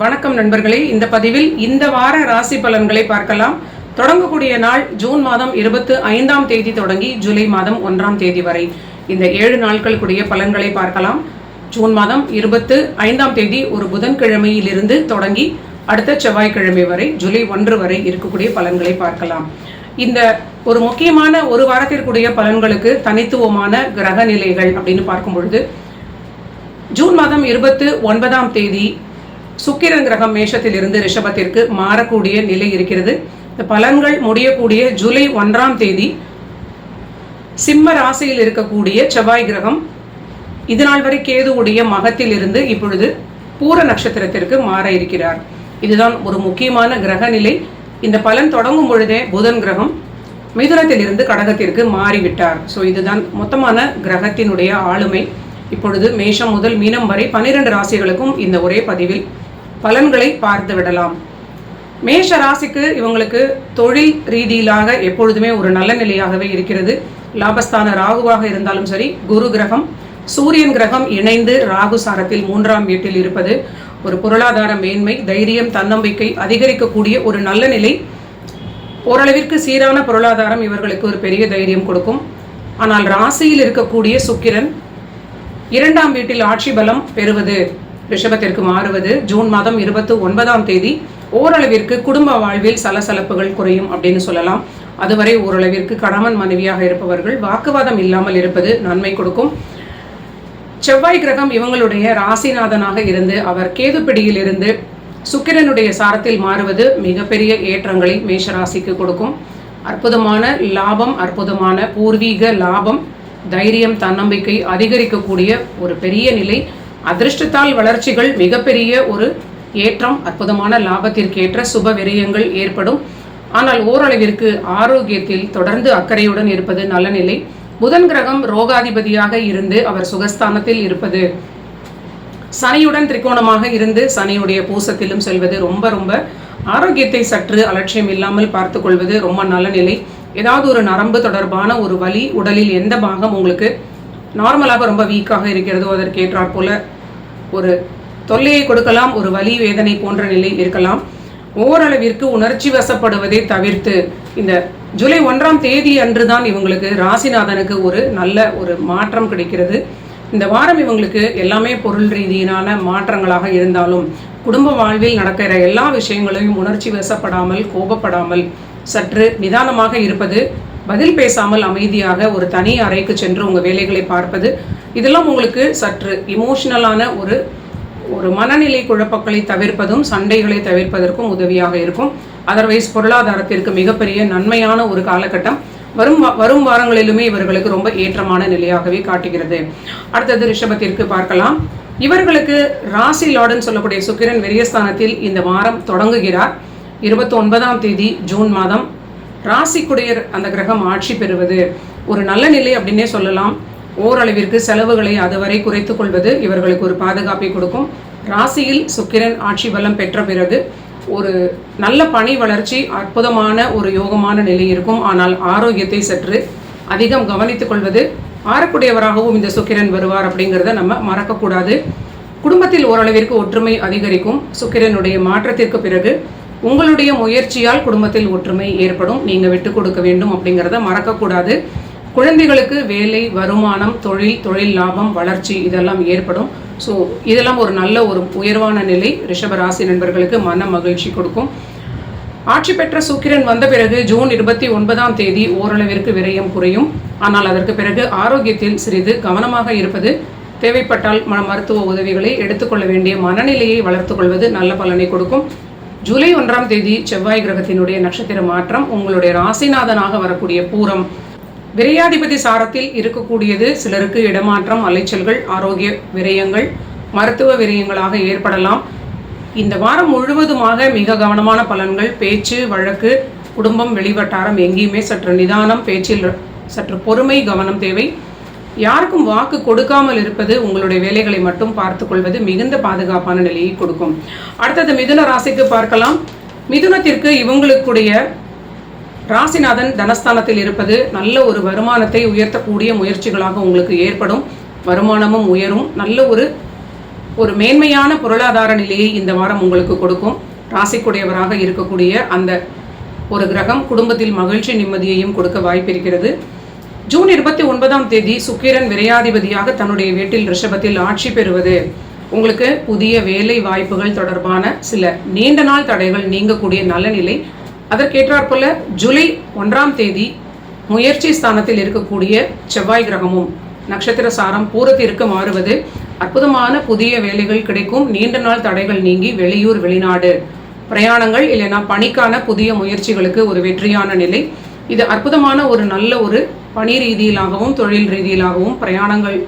வணக்கம் நண்பர்களே. இந்த பதிவில் இந்த வார ராசி பலன்களை பார்க்கலாம். தொடங்கக்கூடிய நாள் ஜூன் மாதம் இருபத்து ஐந்தாம் தேதி தொடங்கி ஜூலை மாதம் ஒன்றாம் தேதி வரை. இந்த ஏழு நாட்களுக்குரிய பலன்களை பார்க்கலாம். ஜூன் மாதம் இருபத்து ஐந்தாம் தேதி ஒரு புதன்கிழமையிலிருந்து தொடங்கி அடுத்த செவ்வாய்க்கிழமை வரை ஜூலை ஒன்று வரை இருக்கக்கூடிய பலன்களை பார்க்கலாம். இந்த ஒரு முக்கியமான ஒரு வாரத்திற்குரிய பலன்களுக்கு தனித்துவமான கிரக நிலைகள் அப்படின்னு பார்க்கும் பொழுது ஜூன் மாதம் இருபத்து ஒன்பதாம் தேதி சுக்கிரன் கிரகம் மேஷத்திலிருந்து ரிஷபத்திற்கு மாறக்கூடிய நிலை இருக்கிறது. இந்த பலன்கள் முடியக்கூடிய ஜூலை ஒன்றாம் தேதி சிம்ம ராசியில் இருக்கக்கூடிய செவ்வாய் கிரகம். இதனால் வரை கேதுவுடைய மகத்தில் இருந்து இப்பொழுது பூர நட்சத்திரத்திற்கு மாற இருக்கிறார். இதுதான் ஒரு முக்கியமான கிரக நிலை. இந்த பலன் தொடங்கும் பொழுதே புதன் கிரகம் மிதுனத்திலிருந்து கடகத்திற்கு மாறிவிட்டார். ஸோ இதுதான் மொத்தமான கிரகத்தினுடைய ஆளுமை. இப்பொழுது மேஷம் முதல் மீனம் வரை பன்னிரண்டு ராசிகளுக்கும் இந்த ஒரே பதிவில் பலன்களை பார்த்து விடலாம். மேஷ ராசிக்கு இவங்களுக்கு தொழில் ரீதியிலாக எப்பொழுதுமே ஒரு நல்ல நிலையாகவே இருக்கிறது. லாபஸ்தான ராகுவாக இருந்தாலும் சரி குரு கிரகம் சூரியன் கிரகம் இணைந்து ராகு சாரத்தில் மூன்றாம் வீட்டில் இருப்பது ஒரு பொருளாதார மேன்மை தைரியம் தன்னம்பிக்கை அதிகரிக்கக்கூடிய ஒரு நல்ல நிலை. ஓரளவிற்கு சீரான பொருளாதாரம் இவர்களுக்கு ஒரு பெரிய தைரியம் கொடுக்கும். ஆனால் ராசியில் இருக்கக்கூடிய சுக்கிரன் இரண்டாம் வீட்டில் ஆட்சி பலம் பெறுவது. ரிஷபத்திற்கு மாறுவது ஜூன் மாதம் இருபத்தி ஒன்பதாம் தேதி. ஓரளவிற்கு குடும்ப வாழ்வில் சலசலப்புகள் குறையும் அப்படின்னு சொல்லலாம். அதுவரை ஓரளவிற்கு கணவன் மனைவியாக இருப்பவர்கள் வாக்குவாதம் இல்லாமல் இருப்பது நன்மை கொடுக்கும். செவ்வாய் கிரகம் இவங்களுடைய ராசிநாதனாக இருந்து அவர் கேதுப்பிடியில் இருந்து சுக்கிரனுடைய சாரத்தில் மாறுவது மிகப்பெரிய ஏற்றங்களை மேஷராசிக்கு கொடுக்கும். அற்புதமான லாபம் அற்புதமான பூர்வீக லாபம் தைரியம் தன்னம்பிக்கை அதிகரிக்கக்கூடிய ஒரு பெரிய நிலை. அதிர்ஷ்டத்தால் வளர்ச்சிகள் மிகப்பெரிய ஒரு ஏற்றம் அற்புதமான லாபத்திற்கேற்ற சுப விரயங்கள் ஏற்படும். ஆனால் ஓரளவிற்கு ஆரோக்கியத்தில் தொடர்ந்து அக்கறையுடன் இருப்பது நல்ல நிலை. புதன் கிரகம் ரோகாதிபதியாக இருந்து அவர் சுகஸ்தானத்தில் இருப்பது. சனியுடன் திரிகோணமாக இருந்து சனியுடைய பூசத்திலும் செல்வது ரொம்ப ரொம்ப. ஆரோக்கியத்தை சற்று அலட்சியம் இல்லாமல் பார்த்து கொள்வது ரொம்ப நல்ல நிலை. ஏதாவது ஒரு நரம்பு தொடர்பான ஒரு வலி உடலில் எந்த பாகம் உங்களுக்கு நார்மலாக ரொம்ப வீக்காக இருக்கிறதோ அதற்கேற்றாற் போல ஒரு தொல்லையை கொடுக்கலாம் ஒரு வலி வேதனை போன்ற நிலை இருக்கலாம். ஓரளவிற்கு உணர்ச்சி வசப்படுவதை தவிர்த்து இந்த ஜூலை ஒன்றாம் தேதி அன்று தான் இவங்களுக்கு ராசிநாதனுக்கு ஒரு நல்ல ஒரு மாற்றம் கிடைக்கிறது. இந்த வாரம் இவங்களுக்கு எல்லாமே பொருள் ரீதியிலான மாற்றங்களாக இருந்தாலும் குடும்ப வாழ்வில் நடக்கிற எல்லா விஷயங்களையும் உணர்ச்சி வசப்படாமல் கோபப்படாமல் சற்று நிதானமாக இருப்பது பதில் பேசாமல் அமைதியாக ஒரு தனி அறைக்கு சென்று உங்கள் வேலைகளை பார்ப்பது இதெல்லாம் உங்களுக்கு சற்று இமோஷனலான ஒரு ஒரு மனநிலை குழப்பங்களை தவிர்ப்பதும் சண்டைகளை தவிர்ப்பதற்கும் உதவியாக இருக்கும். அதர்வைஸ் பொருளாதாரத்திற்கு மிகப்பெரிய நன்மையான ஒரு காலகட்டம். வரும் வரும் வாரங்களிலுமே இவர்களுக்கு ரொம்ப ஏற்றமான நிலையாகவே காட்டுகிறது. அடுத்தது ரிஷபத்திற்கு பார்க்கலாம். இவர்களுக்கு ராசி லார்டன் சொல்லக்கூடிய சுக்கிரன் வெறியஸ்தானத்தில் இந்த வாரம் தொடங்குகிறார். இருபத்தி ஒன்பதாம் தேதி ஜூன் மாதம். ராசிக்குடைய அந்த கிரகம் ஆட்சி பெறுவது. ஒரு நல்ல நிலை அப்படின்னே சொல்லலாம். ஓரளவிற்கு செலவுகளை அதுவரை குறைத்து கொள்வது இவர்களுக்கு ஒரு பாதுகாப்பை கொடுக்கும். ராசியில் சுக்கிரன் ஆட்சி பலம் பெற்ற பிறகு ஒரு நல்ல பணி வளர்ச்சி அற்புதமான ஒரு யோகமான நிலை இருக்கும். ஆனால் ஆரோக்கியத்தை சற்று அதிகம் கவனித்துக் கொள்வது ஆறக்கூடியவராகவும் இந்த சுக்கிரன் வருவார் அப்படிங்கிறத நம்ம மறக்கக்கூடாது. குடும்பத்தில் ஓரளவிற்கு ஒற்றுமை அதிகரிக்கும். சுக்கிரனுடைய மாற்றத்திற்கு பிறகு உங்களுடைய முயற்சியால் குடும்பத்தில் ஒற்றுமை ஏற்படும். நீங்கள் விட்டு கொடுக்க வேண்டும் அப்படிங்கிறத மறக்கக்கூடாது. குழந்தைகளுக்கு வேலை வருமானம் தொழில் தொழில் லாபம் வளர்ச்சி இதெல்லாம் ஏற்படும். ஸோ இதெல்லாம் ஒரு நல்ல ஒரு உயர்வான நிலை. ரிஷபராசி நண்பர்களுக்கு மன மகிழ்ச்சி கொடுக்கும். ஆட்சி பெற்ற சுக்கிரன் வந்த பிறகு ஜூன் இருபத்தி ஒன்பதாம் தேதி ஓரளவிற்கு விரயம் குறையும். ஆனால் அதற்கு பிறகு ஆரோக்கியத்தில் சிறிது கவனமாக இருப்பது தேவைப்பட்டால் மருத்துவ உதவிகளை எடுத்துக்கொள்ள வேண்டிய மனநிலையை வளர்த்து கொள்வது நல்ல பலனை கொடுக்கும். ஜூலை ஒன்றாம் தேதி செவ்வாய் கிரகத்தினுடைய நட்சத்திர மாற்றம் உங்களுடைய ராசிநாதனாக வரக்கூடிய பூரம். விரையாதிபதி சாரத்தில் இருக்கக்கூடியது சிலருக்கு இடமாற்றம் அலைச்சல்கள் ஆரோக்கிய விரயங்கள் மருத்துவ விரயங்களாக ஏற்படலாம். இந்த வாரம் முழுவதுமாக மிக கவனமான பலன்கள் பேச்சு வழக்கு குடும்பம் வெளிவட்டாரம் எங்கேயுமே சற்று நிதானம் பேச்சில் சற்று பொறுமை கவனம் தேவை. யாருக்கும் வாக்கு கொடுக்காமல் இருப்பது உங்களுடைய வேலைகளை மட்டும் பார்த்து கொள்வது மிகுந்த பாதுகாப்பான நிலையை கொடுக்கும். அடுத்தது மிதுன ராசிக்கு பார்க்கலாம். மிதுனத்திற்கு இவங்களுக்குடைய ராசிநாதன் தனஸ்தானத்தில் இருப்பது நல்ல ஒரு வருமானத்தை உயர்த்தக்கூடிய முயற்சிகளாக உங்களுக்கு ஏற்படும். வருமானமும் உயரும். நல்ல ஒரு ஒரு மேன்மையான பொருளாதார நிலையை இந்த வாரம் உங்களுக்கு கொடுக்கும். ராசிக்குடையவராக இருக்கக்கூடிய அந்த ஒரு கிரகம் குடும்பத்தில் மகிழ்ச்சி நிம்மதியையும் கொடுக்க வாய்ப்பிருக்கிறது. ஜூன் இருபத்தி ஒன்பதாம் தேதி சுக்கிரன் விரையாதிபதியாக தன்னுடைய வீட்டில் ரிஷபத்தில் ஆட்சி பெறுவது. உங்களுக்கு புதிய வேலை வாய்ப்புகள் தொடர்பான சில நீண்ட நாள் தடைகள் நீங்கக்கூடிய நல்ல நிலை. அதற்கேற்றாற்போல ஜூலை ஒன்றாம் தேதி முயற்சி ஸ்தானத்தில் இருக்கக்கூடிய செவ்வாய் கிரகமும் நட்சத்திர சாரம் பூரத்திற்கு மாறுவது. அற்புதமான புதிய வேலைகள் கிடைக்கும். நீண்ட நாள் தடைகள் நீங்கி வெளியூர் வெளிநாடு பிரயாணங்கள் இல்லைனா பணிக்கான புதிய முயற்சிகளுக்கு ஒரு வெற்றியான நிலை. இது அற்புதமான ஒரு நல்ல ஒரு பணி ரீதியிலாகவும் தொழில் ரீதியிலாகவும் பிரயாணங்கள்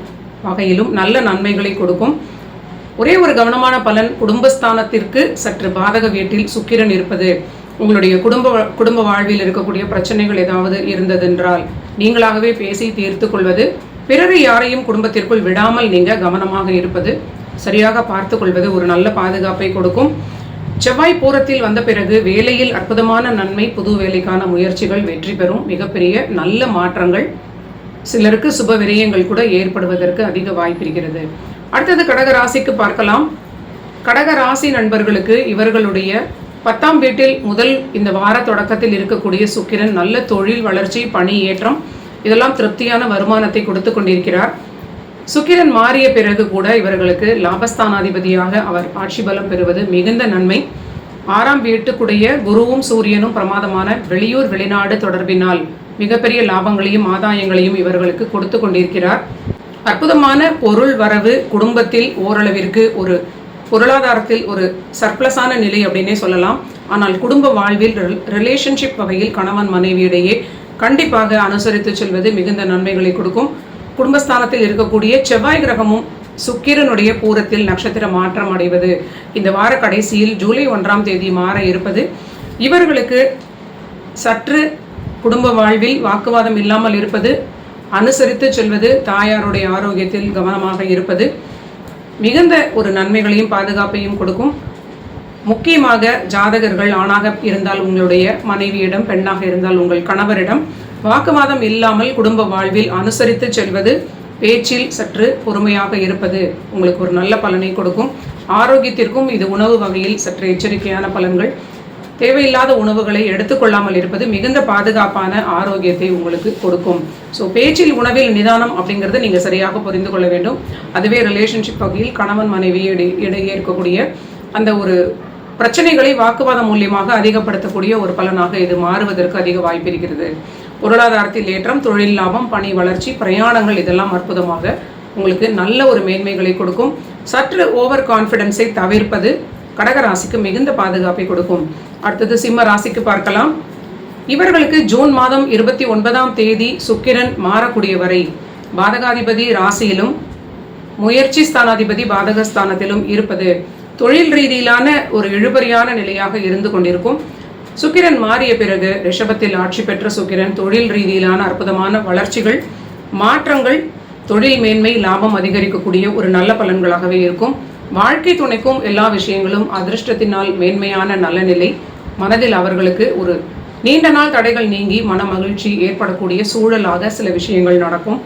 வகையிலும் நல்ல நன்மைகளை கொடுக்கும். ஒரே ஒரு கவனமான பலன் குடும்பஸ்தானத்திற்கு சற்று பாதக வீட்டில் சுக்கிரன் இருப்பது. உங்களுடைய குடும்ப குடும்ப வாழ்வில் இருக்கக்கூடிய பிரச்சனைகள் ஏதாவது இருந்ததென்றால் நீங்களாகவே பேசி தீர்த்து கொள்வது. பிறரை யாரையும் குடும்பத்திற்குள் விடாமல் நீங்கள் கவனமாக இருப்பது. சரியாக பார்த்து கொள்வது ஒரு நல்ல பாதுகாப்பை கொடுக்கும். செவ்வாய் பூரத்தில் வந்த பிறகு வேலையில் அற்புதமான நன்மை புது வேலைக்கான முயற்சிகள் வெற்றி பெறும். மிகப்பெரிய நல்ல மாற்றங்கள். சிலருக்கு சுப விரயங்கள் கூட ஏற்படுவதற்கு அதிக வாய்ப்பு இருக்கிறது. அடுத்தது கடகராசிக்கு பார்க்கலாம். கடகராசி நண்பர்களுக்கு இவர்களுடைய பத்தாம் வீட்டில் முதல் இந்த வார தொடக்கத்தில் இருக்கக்கூடிய சுக்கிரன் நல்ல தொழில் வளர்ச்சி பணி ஏற்றம் இதெல்லாம் திருப்தியான வருமானத்தை கொடுத்து கொண்டிருக்கிறார். சுக்கிரன் மாறிய பிறகு கூட இவர்களுக்கு லாபஸ்தானாதிபதியாக அவர் ஆட்சி பலம் பெறுவது மிகுந்த நன்மை. ஆறாம் வீட்டுக்குடைய குருவும் சூரியனும் பிரமாதமான வெளியூர் வெளிநாடு தொடர்பினால் மிகப்பெரிய லாபங்களையும் ஆதாயங்களையும் இவர்களுக்கு கொடுத்து கொண்டிருக்கிறார். அற்புதமான பொருள் வரவு குடும்பத்தில் ஓரளவிற்கு ஒரு பொருளாதாரத்தில் ஒரு சர்ப்ளஸான நிலை அப்படின்னே சொல்லலாம். ஆனால் குடும்ப வாழ்வில் ரிலேஷன்ஷிப் வகையில் கணவன் மனைவியிடையே கண்டிப்பாக அனுசரித்து செல்வது மிகுந்த நன்மைகளை கொடுக்கும். குடும்பஸ்தானத்தில் இருக்கக்கூடிய செவ்வாய் கிரகமும் சுக்கிரனுடைய பூரத்தில் நட்சத்திர மாற்றம் அடைவது. இந்த வார கடைசியில் ஜூலை ஒன்றாம் தேதி மாற இருப்பது. இவர்களுக்கு சற்று குடும்ப வாழ்வில் வாக்குவாதம் இல்லாமல் இருப்பது. அனுசரித்து செல்வது தாயாருடைய ஆரோக்கியத்தில் கவனமாக இருப்பது. மிகுந்த ஒரு நன்மைகளையும் பாதுகாப்பையும் கொடுக்கும். முக்கியமாக ஜாதகர்கள் ஆணாக இருந்தால் உங்களுடைய மனைவியிடம் பெண்ணாக இருந்தால் உங்கள் கணவரிடம் வாக்குவாதம் இல்லாமல் குடும்ப வாழ்வில் அனுசரித்து செல்வது பேச்சில் சற்று பொறுமையாக இருப்பது உங்களுக்கு ஒரு நல்ல பலனை கொடுக்கும். ஆரோக்கியத்திற்கும் இது உணவு வகையில் சற்று எச்சரிக்கையான பலன்கள். தேவையில்லாத உணவுகளை எடுத்துக்கொள்ளாமல் இருப்பது மிகுந்த பாதுகாப்பான ஆரோக்கியத்தை உங்களுக்கு கொடுக்கும். ஸோ பேச்சில் உணவில் நிதானம் அப்படிங்கிறத நீங்கள் சரியாக புரிந்து கொள்ள வேண்டும். அதுவே ரிலேஷன்ஷிப் வகையில் கணவன் மனைவி இடையே இருக்கக்கூடிய அந்த ஒரு பிரச்சனைகளை வாக்குவாதம் மூலியமாக அதிகப்படுத்தக்கூடிய ஒரு பலனாக இது மாறுவதற்கு அதிக வாய்ப்பு இருக்கிறது. பொருளாதாரத்தில் ஏற்றம் தொழில் லாபம் பணி வளர்ச்சி பிரயாணங்கள் இதெல்லாம் அற்புதமாக உங்களுக்கு நல்ல ஒரு மேன்மைகளை கொடுக்கும். சற்று ஓவர் கான்ஃபிடென்ஸை தவிர்ப்பது கடகராசிக்கு மிகுந்த பாதுகாப்பை கொடுக்கும். அடுத்தது சிம்ம ராசிக்கு பார்க்கலாம். இவர்களுக்கு ஜூன் மாதம் இருபத்தி ஒன்பதாம் தேதி சுக்கிரன் மாறக்கூடிய வரை பாதகாதிபதி ராசியிலும் முயற்சி ஸ்தானாதிபதி பாதகஸ்தானத்திலும் இருப்பது தொழில் ரீதியிலான ஒரு இழுபறியான நிலையாக இருந்து கொண்டிருக்கும். சுக்கிரன் மாறிய பிறகு ரிஷபத்தில் ஆட்சி பெற்ற சுக்கிரன் தொழில் ரீதியிலான அற்புதமான வளர்ச்சிகள் மாற்றங்கள் தொழில் மேன்மை லாபம் அதிகரிக்கக்கூடிய ஒரு நல்ல பலன்களாகவே இருக்கும். வாழ்க்கை துணைக்கும் எல்லா விஷயங்களும் அதிர்ஷ்டத்தினால் மேன்மையான நல்ல நிலை. மனதில் அவர்களுக்கு ஒரு நீண்ட நாள் தடைகள் நீங்கி மன மகிழ்ச்சி ஏற்படக்கூடிய சூழலாக சில விஷயங்கள் நடக்கும்.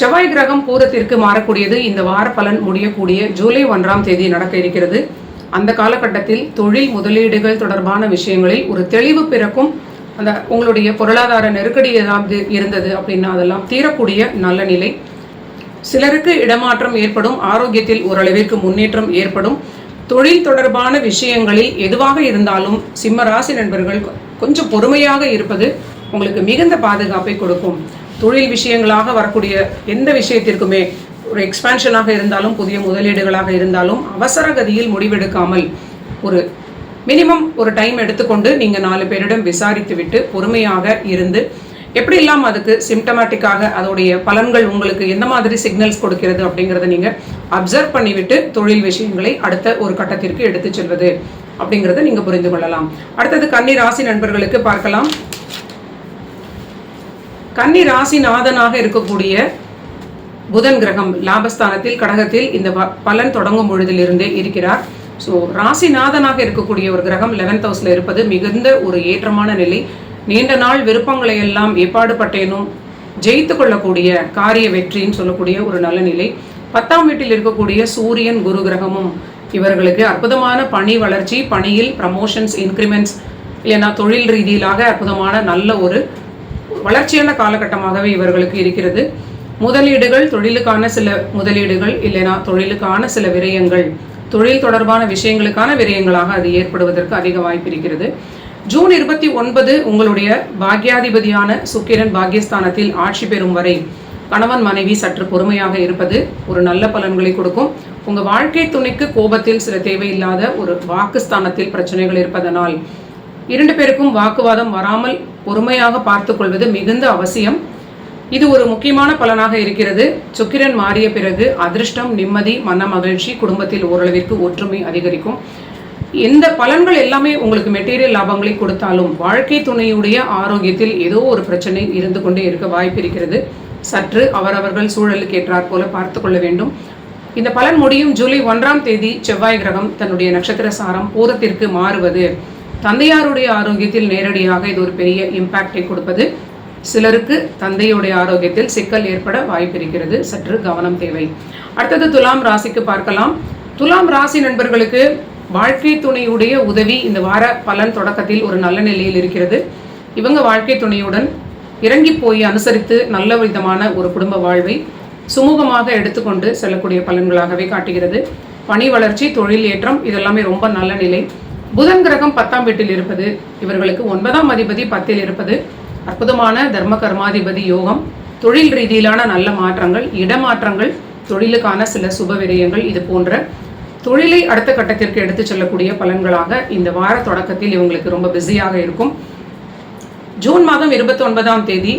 செவ்வாய் கிரகம் பூரத்திற்கு மாறக்கூடியது இந்த வார பலன் முடியக்கூடிய ஜூலை ஒன்றாம் தேதி நடக்க இருக்கிறது. அந்த காலகட்டத்தில் தொழில் முதலீடுகள் தொடர்பான விஷயங்களில் ஒரு தெளிவு பிறக்கும் அந்த உங்களுடைய பொருளாதார நெருக்கடி ஏதாவது இருந்தது அப்படின்னா அதெல்லாம் தீரக்கூடிய நல்ல நிலை. சிலருக்கு இடமாற்றம் ஏற்படும் ஆரோக்கியத்தில் ஓரளவிற்கு முன்னேற்றம் ஏற்படும். தொழில் தொடர்பான விஷயங்களில் எதுவாக இருந்தாலும் சிம்ம ராசி நண்பர்கள் கொஞ்சம் பொறுமையாக இருப்பது உங்களுக்கு மிகுந்த பாதுகாப்பை கொடுக்கும். தொழில் விஷயங்களாக வரக்கூடிய எந்த விஷயத்திற்குமே ஒரு எக்ஸ்பான்ஷனாக இருந்தாலும் புதிய முதலீடுகளாக இருந்தாலும் அவசர கதியில் முடிவெடுக்காமல் ஒரு மினிமம் ஒரு டைம் எடுத்துக்கொண்டு நீங்கள் நாலு பேரிடம் விசாரித்து விட்டு பொறுமையாக இருந்து எப்படி இல்லாமல் அதுக்கு சிம்டமேட்டிக்காக அதோடைய பலன்கள் உங்களுக்கு எந்த மாதிரி சிக்னல்ஸ் கொடுக்கிறது அப்படிங்கிறத நீங்கள் அப்சர்வ் பண்ணிவிட்டு தொழில் விஷயங்களை அடுத்த ஒரு கட்டத்திற்கு எடுத்து செல்வது அப்படிங்கிறத நீங்கள் புரிந்து கொள்ளலாம். அடுத்தது கன்னி ராசி நண்பர்களுக்கு பார்க்கலாம். கன்னி ராசிநாதனாக இருக்கக்கூடிய புதன் கிரகம் லாபஸ்தானத்தில் கடகத்தில் இந்த பலன் தொடங்கும் பொழுதிலிருந்தே இருக்கிறார். ஸோ ராசிநாதனாக இருக்கக்கூடிய ஒரு கிரகம் லெவன்த் ஹவுஸில் இருப்பது மிகுந்த ஒரு ஏற்றமான நிலை. நீண்ட நாள் விருப்பங்களை எல்லாம் ஏற்பாடு பட்டேனும் ஜெயித்து கொள்ளக்கூடிய காரிய வெற்றின்னு சொல்லக்கூடிய ஒரு நல்ல நிலை. பத்தாம் வீட்டில் இருக்கக்கூடிய சூரியன் குரு கிரகமும் இவர்களுக்கு அற்புதமான பணி வளர்ச்சி பணியில் ப்ரமோஷன்ஸ் இன்க்ரிமெண்ட்ஸ் இல்லைன்னா தொழில் ரீதியிலாக அற்புதமான நல்ல ஒரு வளர்ச்சியான காலகட்டமாகவே இவர்களுக்கு இருக்கிறது. முதலீடுகள் தொழிலுக்கான சில முதலீடுகள் இல்லைனா தொழிலுக்கான சில விரயங்கள் தொழில் தொடர்பான விஷயங்களுக்கான விரயங்களாக அது ஏற்படுவதற்கு அதிக வாய்ப்பு இருக்கிறது. ஜூன் இருபத்தி ஒன்பது உங்களுடைய பாக்யாதிபதியான சுக்கிரன் பாக்யஸ்தானத்தில் ஆட்சி பெறும் வரை கணவன் மனைவி சற்று பொறுமையாக இருப்பது ஒரு நல்ல பலன்களை கொடுக்கும். உங்கள் வாழ்க்கை துணைக்கு கோபத்தில் சில தேவையில்லாத ஒரு வாக்குஸ்தானத்தில் பிரச்சனைகள் இருப்பதனால் இரண்டு பேருக்கும் வாக்குவாதம் வராமல் பொறுமையாக பார்த்துக்கொள்வது மிகுந்த அவசியம். இது ஒரு முக்கியமான பலனாக இருக்கிறது. சுக்கிரன் மாறிய பிறகு அதிர்ஷ்டம் நிம்மதி மன மகிழ்ச்சி குடும்பத்தில் ஓரளவிற்கு ஒற்றுமை அதிகரிக்கும். இந்த பலன்கள் எல்லாமே உங்களுக்கு மெட்டீரியல் லாபங்களை கொடுத்தாலும் வாழ்க்கை துணையுடைய ஆரோக்கியத்தில் ஏதோ ஒரு பிரச்சனை இருந்து கொண்டே இருக்க வாய்ப்பு இருக்கிறது. சற்று அவரவர்கள் சூழலுக்கு ஏற்றாற் போல பார்த்து கொள்ள வேண்டும். இந்த பலன் முடியும் ஜூலை ஒன்றாம் தேதி செவ்வாய் கிரகம் தன்னுடைய நட்சத்திர சாரம் பூரத்திற்கு மாறுவது. தந்தையாருடைய ஆரோக்கியத்தில் நேரடியாக இது ஒரு பெரிய இம்பாக்டை கொடுப்பது. சிலருக்கு தந்தையுடைய ஆரோக்கியத்தில் சிக்கல் ஏற்பட வாய்ப்பு இருக்கிறது. சற்று கவனம் தேவை. அடுத்தது துலாம் ராசிக்கு பார்க்கலாம். துலாம் ராசி நண்பர்களுக்கு வாழ்க்கை துணையுடைய உதவி இந்த வார பலன் தொடக்கத்தில் ஒரு நல்ல நிலையில் இருக்கிறது. இவங்க வாழ்க்கை துணையுடன் இறங்கி போய் அனுசரித்து நல்ல விதமான ஒரு குடும்ப வாழ்வை சுமூகமாக எடுத்துக்கொண்டு செல்லக்கூடிய பலன்களாகவே காட்டுகிறது. பணி வளர்ச்சி தொழில் ஏற்றம் இதெல்லாமே ரொம்ப நல்ல நிலை. புதன் கிரகம் பத்தாம் வீட்டில் இருப்பது இவர்களுக்கு ஒன்பதாம் அதிபதி பத்தில் இருப்பது அற்புதமான தர்ம கர்மாதிபதி யோகம் தொழில் ரீதியிலான நல்ல மாற்றங்கள் இடமாற்றங்கள் தொழிலுக்கான சில சுப விரயங்கள் இது போன்ற தொழிலை அடுத்த கட்டத்திற்கு எடுத்து செல்லக்கூடிய பலன்களாக இந்த வார தொடக்கத்தில் இவங்களுக்கு ரொம்ப பிஸியாக இருக்கும். ஜூன் மாதம் இருபத்தி ஒன்பதாம் தேதி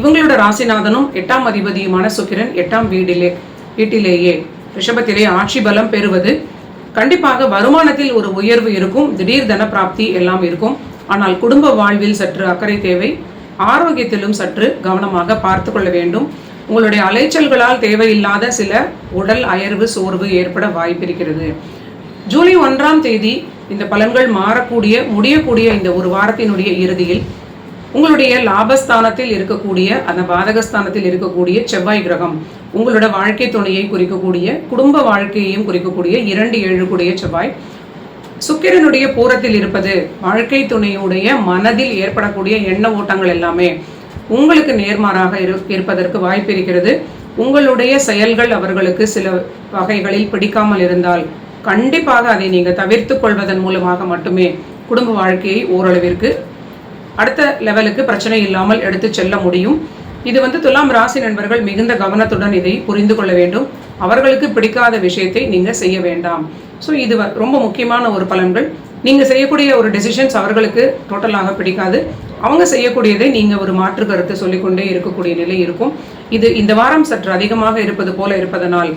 இவங்களோட ராசிநாதனும் எட்டாம் அதிபதியுமான சுக்கிரன் எட்டாம் வீடிலே வீட்டிலேயே ரிஷபத்திலே ஆட்சி பலம் பெறுவது. கண்டிப்பாக வருமானத்தில் ஒரு உயர்வு இருக்கும் திடீர் தன பிராப்தி எல்லாம் இருக்கும். ஆனால் குடும்ப வாழ்வில் சற்று அக்கறை தேவை. ஆரோக்கியத்திலும் சற்று கவனமாக பார்த்து கொள்ள வேண்டும். உங்களுடைய அலைச்சல்களால் தேவையில்லாத சில உடல் அயர்வு சோர்வு ஏற்பட வாய்ப்பிருக்கிறது. ஜூலை ஒன்றாம் தேதி இந்த பலன்கள் மாறக்கூடிய முடியக்கூடிய இந்த ஒரு வாரத்தினுடைய இறுதியில் உங்களுடைய லாபஸ்தானத்தில் இருக்கக்கூடிய அந்த பாதகஸ்தானத்தில் இருக்கக்கூடிய செவ்வாய் கிரகம் உங்களோட வாழ்க்கை துணையை குறிக்கக்கூடிய குடும்ப வாழ்க்கையையும் குறிக்கக்கூடிய இரண்டு ஏழு கூடிய செவ்வாய் சுக்கிரனுடைய பூரத்தில் இருப்பது வாழ்க்கை துணையுடைய மனதில் ஏற்படக்கூடிய எண்ண ஓட்டங்கள் எல்லாமே உங்களுக்கு நேர்மாறாக இரு இருப்பதற்கு வாய்ப்பு இருக்கிறது. உங்களுடைய செயல்கள் அவர்களுக்கு சில வகைகளில் பிடிக்காமல் இருந்தால் கண்டிப்பாக அதை நீங்கள் தவிர்த்து கொள்வதன் மூலமாக மட்டுமே குடும்ப வாழ்க்கையை ஓரளவிற்கு அடுத்த லெவலுக்கு பிரச்சனை இல்லாமல் எடுத்து செல்ல முடியும். இது வந்து துலாம் ராசி நண்பர்கள் மிகுந்த கவனத்துடன் இதை புரிந்து கொள்ள வேண்டும். அவர்களுக்கு பிடிக்காத விஷயத்தை நீங்கள் செய்ய வேண்டாம். ஸோ இது ரொம்ப முக்கியமான ஒரு பலன்கள். நீங்கள் செய்யக்கூடிய ஒரு டெசிஷன்ஸ் அவர்களுக்கு டோட்டலாக பிடிக்காது. அவங்க செய்யக்கூடியதை நீங்கள் ஒரு மாற்று கருத்து சொல்லிக்கொண்டே இருக்கக்கூடிய நிலை இருக்கும். இது இந்த வாரம் சற்று அதிகமாக இருப்பது போல இருப்பதனால்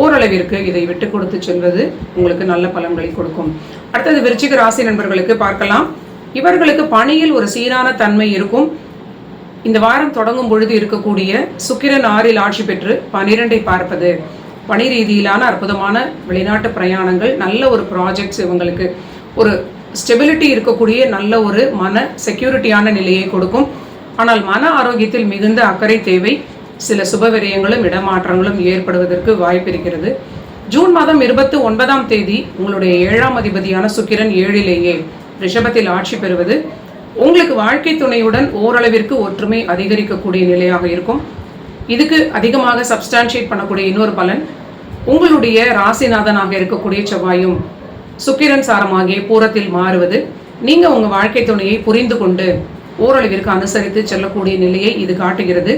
ஓரளவிற்கு இதை விட்டு கொடுத்து செல்வது உங்களுக்கு நல்ல பலன்களை கொடுக்கும். அடுத்தது விருச்சிக ராசி நண்பர்களுக்கு பார்க்கலாம். இவர்களுக்கு பணியில் ஒரு சீரான தன்மை இருக்கும். இந்த வாரம் தொடங்கும் பொழுது இருக்கக்கூடிய சுக்கிரன் ஆறில் ஆட்சி பெற்று பனிரெண்டை பார்ப்பது. பணி ரீதியிலான அற்புதமான வெளிநாட்டு பிரயாணங்கள் நல்ல ஒரு ப்ராஜெக்ட்ஸ் இவங்களுக்கு. ஒரு ஸ்டெபிலிட்டி இருக்கக்கூடிய நல்ல ஒரு மன செக்யூரிட்டியான நிலையை கொடுக்கும். ஆனால் மன ஆரோக்கியத்தில் மிகுந்த அக்கறை தேவை. சில சுபவிரயங்களும் இடமாற்றங்களும் ஏற்படுவதற்கு வாய்ப்பு இருக்கிறது. ஜூன் மாதம் இருபத்தி ஒன்பதாம் தேதி உங்களுடைய ஏழாம் அதிபதியான சுக்கிரன் ஏழிலேயே ரிஷபத்தில் ஆட்சி பெறுவது. உங்களுக்கு வாழ்க்கை துணையுடன் ஓரளவிற்கு ஒற்றுமை அதிகரிக்கக்கூடிய நிலையாக இருக்கும். இதுக்கு அதிகமாக சப்ஸ்டான்ஷியேட் பண்ணக்கூடிய இன்னொரு பலன் உங்களுடைய ராசிநாதனாக இருக்கக்கூடிய செவ்வாயும் சுக்கிரன் சாரமாகிய பூரத்தில் மாறுவது நீங்க உங்க வாழ்க்கை துணையை புரிந்து கொண்டு ஓரளவிற்கு அனுசரித்து செல்லக்கூடிய நிலையை இது காட்டுகிறது.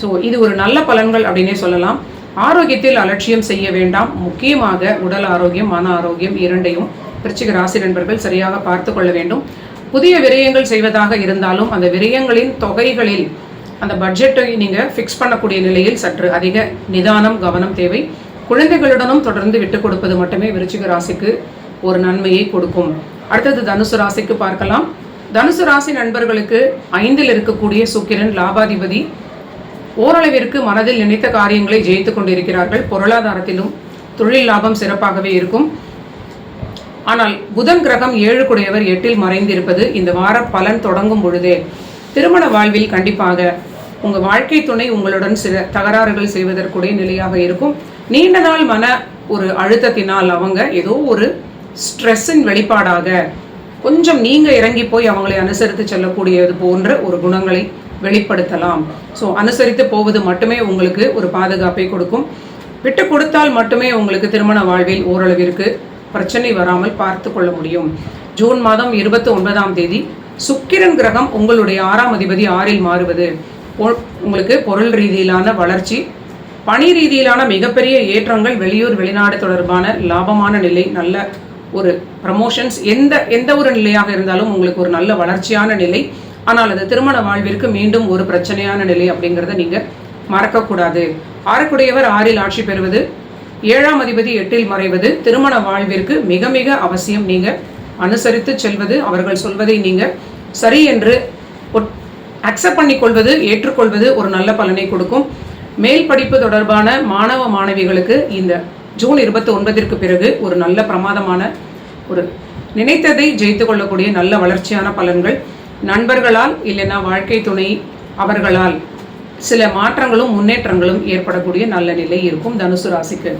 ஸோ இது ஒரு நல்ல பலன்கள் அப்படின்னே சொல்லலாம். ஆரோக்கியத்தில் அலட்சியம் செய்ய வேண்டாம். முக்கியமாக உடல் ஆரோக்கியம் மன ஆரோக்கியம் இரண்டையும் விருச்சிக ராசி நண்பர்கள் சரியாக பார்த்து கொள்ள வேண்டும். புதிய விரயங்கள் செய்வதாக இருந்தாலும் அந்த விரயங்களின் தொகைகளில் அந்த பட்ஜெட்டை நீங்கள் ஃபிக்ஸ் பண்ணக்கூடிய நிலையில் சற்று அதிக நிதானம் கவனம் தேவை. குழந்தைகளுடனும் தொடர்ந்து விட்டு கொடுப்பது மட்டுமே விருச்சிக ராசிக்கு ஒரு நன்மையை கொடுக்கும். அடுத்தது தனுசு ராசிக்கு பார்க்கலாம். தனுசு ராசி நண்பர்களுக்கு ஐந்தில் இருக்கக்கூடிய சுக்கிரன் லாபாதிபதி ஓரளவிற்கு மனதில் நினைத்த காரியங்களை ஜெயித்து கொண்டிருக்கிறார்கள். பொருளாதாரத்திலும் தொழில் லாபம் சிறப்பாகவே இருக்கும். ஆனால் புதன் கிரகம் ஏழு குடையவர் எட்டில் மறைந்திருப்பது இந்த வார பலன் தொடங்கும் பொழுதே. திருமண வாழ்வில் கண்டிப்பாக உங்கள் வாழ்க்கை துணை உங்களுடன் சில தகராறுகள் செய்வதற்குடைய நிலையாக இருக்கும். நீண்ட நாள் மன ஒரு அழுத்தத்தினால் அவங்க ஏதோ ஒரு ஸ்ட்ரெஸ்ஸின் வெளிப்பாடாக கொஞ்சம் நீங்கள் இறங்கி போய் அவங்களை அனுசரித்து செல்லக்கூடியது போன்ற ஒரு குணங்களை வெளிப்படுத்தலாம். ஸோ அனுசரித்து போவது மட்டுமே உங்களுக்கு ஒரு பாதுகாப்பை கொடுக்கும். விட்டு கொடுத்தால் மட்டுமே உங்களுக்கு திருமண வாழ்வில் ஓரளவிற்கு பிரச்சனை வராமல் பார்த்து கொள்ள முடியும். ஜூன் மாதம் இருபத்தி ஒன்பதாம் தேதி சுக்கிரன் கிரகம் உங்களுடைய ஆறாம் அதிபதி ஆறில் மாறுவது. உங்களுக்கு பொருள் ரீதியிலான வளர்ச்சி பணி ரீதியிலான மிகப்பெரிய ஏற்றங்கள் வெளியூர் வெளிநாடு தொடர்பான லாபமான நிலை நல்ல ஒரு ப்ரமோஷன்ஸ் எந்த எந்த ஒரு நிலையாக இருந்தாலும் உங்களுக்கு ஒரு நல்ல வளர்ச்சியான நிலை. ஆனால் அது திருமண வாழ்விற்கு மீண்டும் ஒரு பிரச்சனையான நிலை அப்படிங்கிறத நீங்கள் மறக்கக்கூடாது. ஆறக்குடையவர் ஆறில் ஆட்சி பெறுவது ஏழாம் அதிபதி எட்டில் மறைவது திருமண வாழ்விற்கு மிக மிக அவசியம். நீங்கள் அனுசரித்து செல்வது அவர்கள் சொல்வதை நீங்கள் சரி என்று அக்செப்ட் பண்ணிக்கொள்வது ஏற்றுக்கொள்வது ஒரு நல்ல பலனை கொடுக்கும். மேல் படிப்பு தொடர்பான மாணவ மாணவிகளுக்கு இந்த ஜூன் இருபத்தி ஒன்பதிற்கு பிறகு ஒரு நல்ல பிரமாதமான ஒரு நினைத்ததை ஜெயித்து கொள்ளக்கூடிய நல்ல வளர்ச்சியான பலன்கள். நண்பர்களால் இல்லைன்னா வாழ்க்கை துணை அவர்களால் சில மாற்றங்களும் முன்னேற்றங்களும் ஏற்படக்கூடிய நல்ல நிலை இருக்கும் தனுசு ராசிக்கு.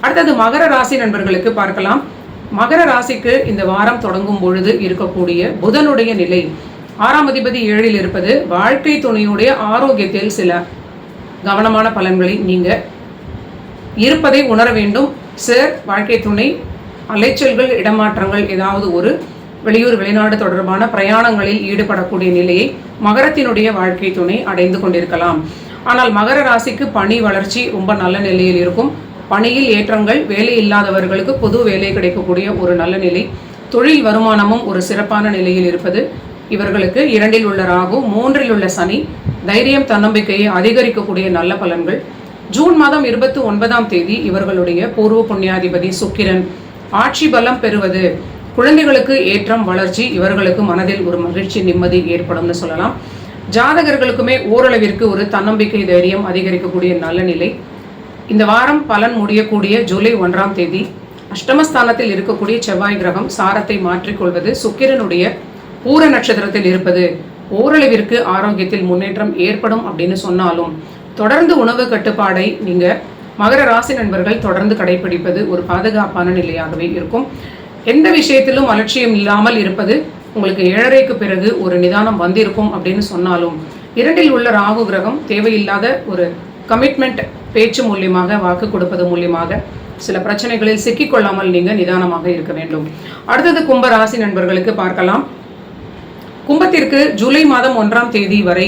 அடுத்தது மகர ராசி நண்பர்களுக்கு பார்க்கலாம். மகர ராசிக்கு இந்த வாரம் தொடங்கும் பொழுது இருக்கக்கூடிய புதனுடைய நிலை. ஆறாம் அதிபதி ஏழில் இருப்பது வாழ்க்கை துணையுடைய ஆரோக்கியத்தில் சில கவனமான பலன்களை நீங்கள் இருப்பதை உணர வேண்டும். சார் வாழ்க்கை துணை அலைச்சல்கள் இடமாற்றங்கள் ஏதாவது ஒரு வெளியூர் வெளிநாடு தொடர்பான பிரயாணங்களில் ஈடுபடக்கூடிய நிலையை மகரத்தினுடைய வாழ்க்கை துணை அடைந்து கொண்டிருக்கலாம். ஆனால் மகர ராசிக்கு பணி வளர்ச்சி ரொம்ப நல்ல நிலையில் இருக்கும். பணியில் ஏற்றங்கள் வேலை இல்லாதவர்களுக்கு பொது வேலை கிடைக்கக்கூடிய ஒரு நல்ல நிலை. தொழில் வருமானமும் ஒரு சிறப்பான நிலையில் இருப்பது. இவர்களுக்கு இரண்டில் உள்ள ராகு மூன்றில் உள்ள சனி தைரியம் தன்னம்பிக்கையை அதிகரிக்கக்கூடிய நல்ல பலன்கள். ஜூன் மாதம் இருபத்தி ஒன்பதாம் தேதி இவர்களுடைய பூர்வ புண்ணியாதிபதி சுக்கிரன் ஆட்சி பலம் பெறுவது. குழந்தைகளுக்கு ஏற்றம் வளர்ச்சி இவர்களுக்கு மனதில் ஒரு மகிழ்ச்சி நிம்மதி ஏற்படும்னு சொல்லலாம். ஜாதகர்களுக்குமே ஓரளவிற்கு ஒரு தன்னம்பிக்கை தைரியம் அதிகரிக்கக்கூடிய நல்ல நிலை. இந்த வாரம் பலன் முடியக்கூடிய ஜூலை ஒன்றாம் தேதி அஷ்டமஸ்தானத்தில் இருக்கக்கூடிய செவ்வாய் கிரகம் சாரத்தை மாற்றிக்கொள்வது சுக்கிரனுடைய பூர நட்சத்திரத்தில் இருப்பது. ஓரளவிற்கு ஆரோக்கியத்தில் முன்னேற்றம் ஏற்படும் அப்படின்னு சொன்னாலும் தொடர்ந்து உணவு கட்டுப்பாடை நீங்கள் மகர ராசி நண்பர்கள் தொடர்ந்து கடைபிடிப்பது ஒரு பாதுகாப்பான நிலையாகவே இருக்கும். எந்த விஷயத்திலும் அலட்சியம் இல்லாமல் இருப்பது உங்களுக்கு ஏழரைக்கு பிறகு ஒரு நிதானம் வந்திருக்கும் அப்படின்னு சொன்னாலும் இரண்டில் உள்ள ராகு கிரகம் தேவையில்லாத ஒரு கமிட்மெண்ட் பேச்சு மூலியமாக வாக்கு கொடுப்பது மூலியமாக சில பிரச்சனைகளில் சிக்கிக்கொள்ளாமல் நீங்கள் நிதானமாக இருக்க வேண்டும். அடுத்தது கும்ப ராசி நண்பர்களுக்கு பார்க்கலாம். கும்பத்திற்கு ஜூலை மாதம் ஒன்றாம் தேதி வரை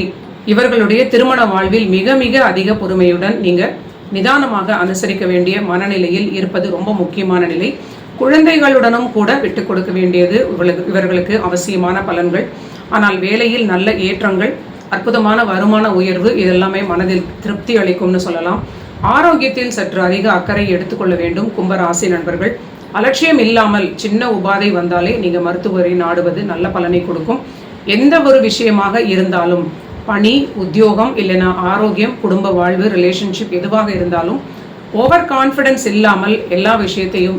இவர்களுடைய திருமண வாழ்வில் மிக மிக அதிக பொறுமையுடன் நீங்கள் நிதானமாக அனுசரிக்க வேண்டிய மனநிலையில் இருப்பது ரொம்ப முக்கியமான நிலை. குழந்தைகளுடனும் கூட விட்டு கொடுக்க வேண்டியது இவர்களுக்கு அவசியமான பலன்கள். ஆனால் வேலையில் நல்ல ஏற்றங்கள் அற்புதமான வருமான உயர்வு இதெல்லாமே மனதில் திருப்தி அளிக்கும்னு சொல்லலாம். ஆரோக்கியத்தில் சற்று அதிக அக்கறை எடுத்துக்கொள்ள வேண்டும் கும்பராசி நண்பர்கள். அலட்சியம் இல்லாமல் சின்ன உபாதை வந்தாலே நீங்கள் மருத்துவரை நாடுவது நல்ல பலனை கொடுக்கும். எந்த ஒரு விஷயமாக இருந்தாலும் பணி உத்தியோகம் இல்லைனா ஆரோக்கியம் குடும்ப வாழ்வு ரிலேஷன்ஷிப் எதுவாக இருந்தாலும் ஓவர் கான்ஃபிடென்ஸ் இல்லாமல் எல்லா விஷயத்தையும்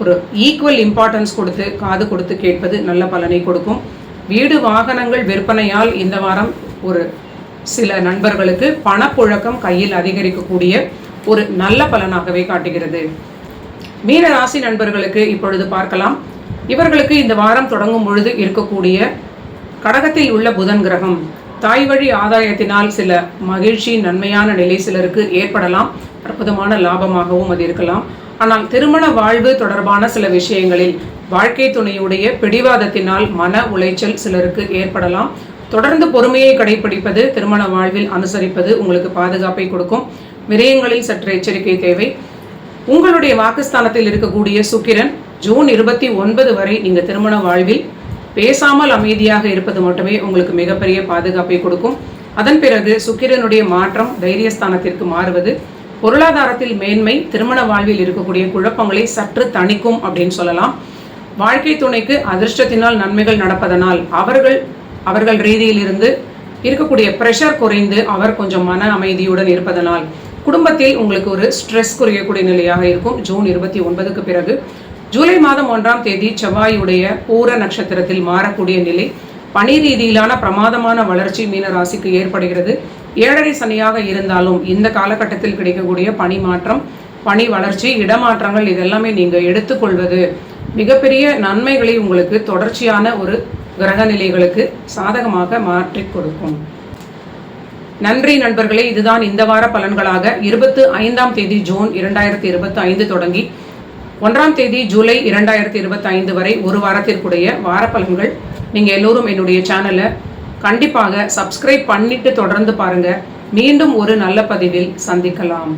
ஒரு ஈக்குவல் இம்பார்ட்டன்ஸ் கொடுத்து காது கொடுத்து கேட்பது நல்ல பலனை கொடுக்கும். வீடு வாகனங்கள் விற்பனையால் இந்த வாரம் ஒரு சில நண்பர்களுக்கு பணப்புழக்கம் கையில் அதிகரிக்கக்கூடிய ஒரு நல்ல பலனாகவே காட்டுகிறது. மீன ராசி நண்பர்களுக்கு இப்பொழுது பார்க்கலாம். இவர்களுக்கு இந்த வாரம் தொடங்கும் பொழுது இருக்கக்கூடிய கடகத்தில் உள்ள புதன் கிரகம். தாய் வழி ஆதாயத்தினால் சில மகிழ்ச்சி நன்மையான நிலை சிலருக்கு ஏற்படலாம். அற்புதமான லாபமாகவும் அது இருக்கலாம். ஆனால் திருமண வாழ்வு தொடர்பான சில விஷயங்களில் வாழ்க்கை துணையுடைய பிடிவாதத்தினால் மன உளைச்சல் சிலருக்கு ஏற்படலாம். தொடர்ந்து பொறுமையை கடைபிடிப்பது திருமண வாழ்வில் அனுசரிப்பது உங்களுக்கு பாதுகாப்பை கொடுக்கும். விரயங்களில் சற்று எச்சரிக்கை தேவை. உங்களுடைய வாக்குஸ்தானத்தில் இருக்கக்கூடிய சுக்கிரன் ஜூன் இருபத்தி ஒன்பது வரை நீங்கள் திருமண வாழ்வில் பேசாமல் அமைதியாக இருப்பது மட்டுமே உங்களுக்கு மிகப்பெரிய பாதுகாப்பை கொடுக்கும். அதன் பிறகு சுக்கிரனுடைய மாற்றம் தைரியஸ்தானத்திற்கு மாறுவது. பொருளாதாரத்தில் மேன்மை திருமண வாழ்வில் இருக்கக்கூடிய குழப்பங்களை சற்று தணிக்கும் அப்படின்னு சொல்லலாம். வாழ்க்கை துணைக்கு அதிர்ஷ்டத்தினால் நன்மைகள் நடப்பதனால் அவர்கள் அவர்கள் ரீதியில் இருந்து இருக்கக்கூடிய ப்ரெஷர் குறைந்து அவர் கொஞ்சம் மன அமைதியுடன் இருப்பதனால் குடும்பத்தில் உங்களுக்கு ஒரு ஸ்ட்ரெஸ் குறையக்கூடிய நிலையாக இருக்கும். ஜூன் இருபத்தி ஒன்பதுக்கு பிறகு ஜூலை மாதம் ஒன்றாம் தேதி செவ்வாயுடைய பூர நட்சத்திரத்தில் மாறக்கூடிய நிலை பணி ரீதியிலான பிரமாதமான வளர்ச்சி மீன ராசிக்கு ஏற்படுகிறது. ஏழரை சனியாக இருந்தாலும் இந்த காலகட்டத்தில் கிடைக்கக்கூடிய பணி மாற்றம் பணி வளர்ச்சி இடமாற்றங்கள் இதெல்லாமே நீங்கள் எடுத்துக்கொள்வது மிகப்பெரிய நன்மைகளை உங்களுக்கு தொடர்ச்சியான ஒரு கிரக நிலைகளுக்கு சாதகமாக மாற்றி கொடுக்கும். நன்றி நண்பர்களே இதுதான் இந்த வார பலன்களாக இருபத்து ஐந்தாம் தேதி ஜூன் இரண்டாயிரத்தி இருபத்தி ஐந்து தொடங்கி ஒன்றாம் தேதி ஜூலை இரண்டாயிரத்தி இருபத்தி ஐந்து வரை ஒரு வாரத்திற்குடைய வாரப்பலன்கள் நீங்கள் எல்லோரும் என்னுடைய சேனலை கண்டிப்பாக சப்ஸ்கிரைப் பண்ணிட்டு தொடர்ந்து பாருங்க. மீண்டும் ஒரு நல்ல பதிவில் சந்திக்கலாம்.